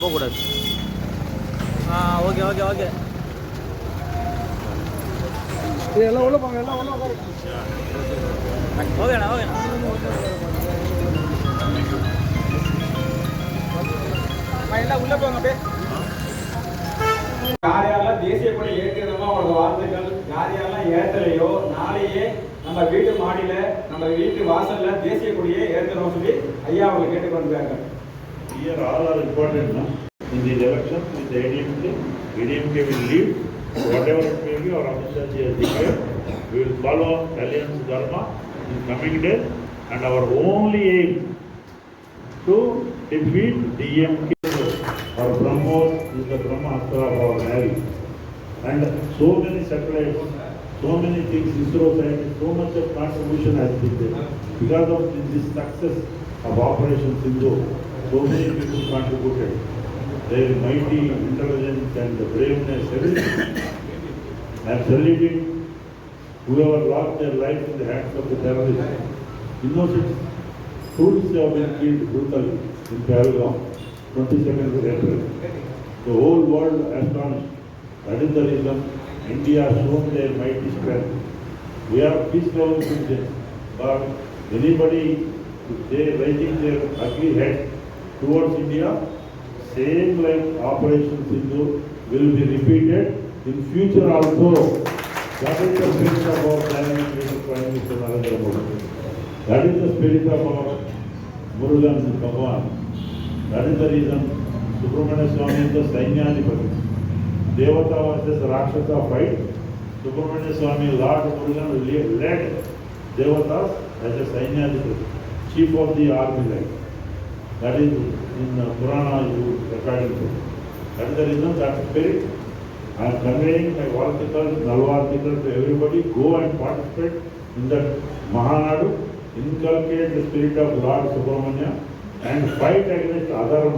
போகக்கூடாது. ஆ okay okay okay. எல்லாம் உள்ள போங்க எல்லாம் உள்ள உட்காருங்க ஓகேண்ணா ஓகேண்ணா. எல்லாம் உள்ளே போங்க அப்படியே. யார் யாரெல்லாம் தேசிய கொடி ஏற்றுறமோ அவங்களோட வாழ்த்துக்கள். யார் யாரெல்லாம் ஏற்றலையோ நாளையே நம்ம வீட்டு மாடியில நம்ம வீட்டு வாசல்ல தேசிய கொடியை ஏற்றுறோம் சொல்லி ஐயா அவங்க கேட்டுக்கொண்டிருக்காங்க Here all are important now. In these elections with ADMK, ADMK will lead, whatever it may be, or ji has declared, we will follow Alliance Dharma in coming days, and our only aim to defeat DMK. Our Brahmos is the Brahmastra of our Navy. And so many satellites, so many things, ISRO scientists, so much of contribution has been there. Because of this success of Operation Sindhu, so many people contributed. Their mighty intelligence and the braveness, everything. I am saluting whoever lost their life in the hands of the terrorists. Innocent troops have been killed brutally in Pahalgam, 22nd of April. The whole world astonished. That is the reason India has shown their mighty strength. We are peace loving citizens, but anybody, they raising their ugly head towards India, same like Operation Sindhu will be repeated in future also. That is the spirit of our Prime Minister, Prime Minister Narendra Modi. That is the spirit of our Murugan Bhagwan. That is the reason Subramania Swami is the Sainyadipati. Devata versus Rakshasa fight. Subramania Swami, Lord Murugan le- led Devatas as a Sainyadipati, chief of the army like that is in Purana you recording that is the reason that spirit I'm conveying my వార్తికల్ నల్వార్తికల్ to everybody go and participate in that Mahanadu inculcate the spirit of lord Subrahmanya and fight against other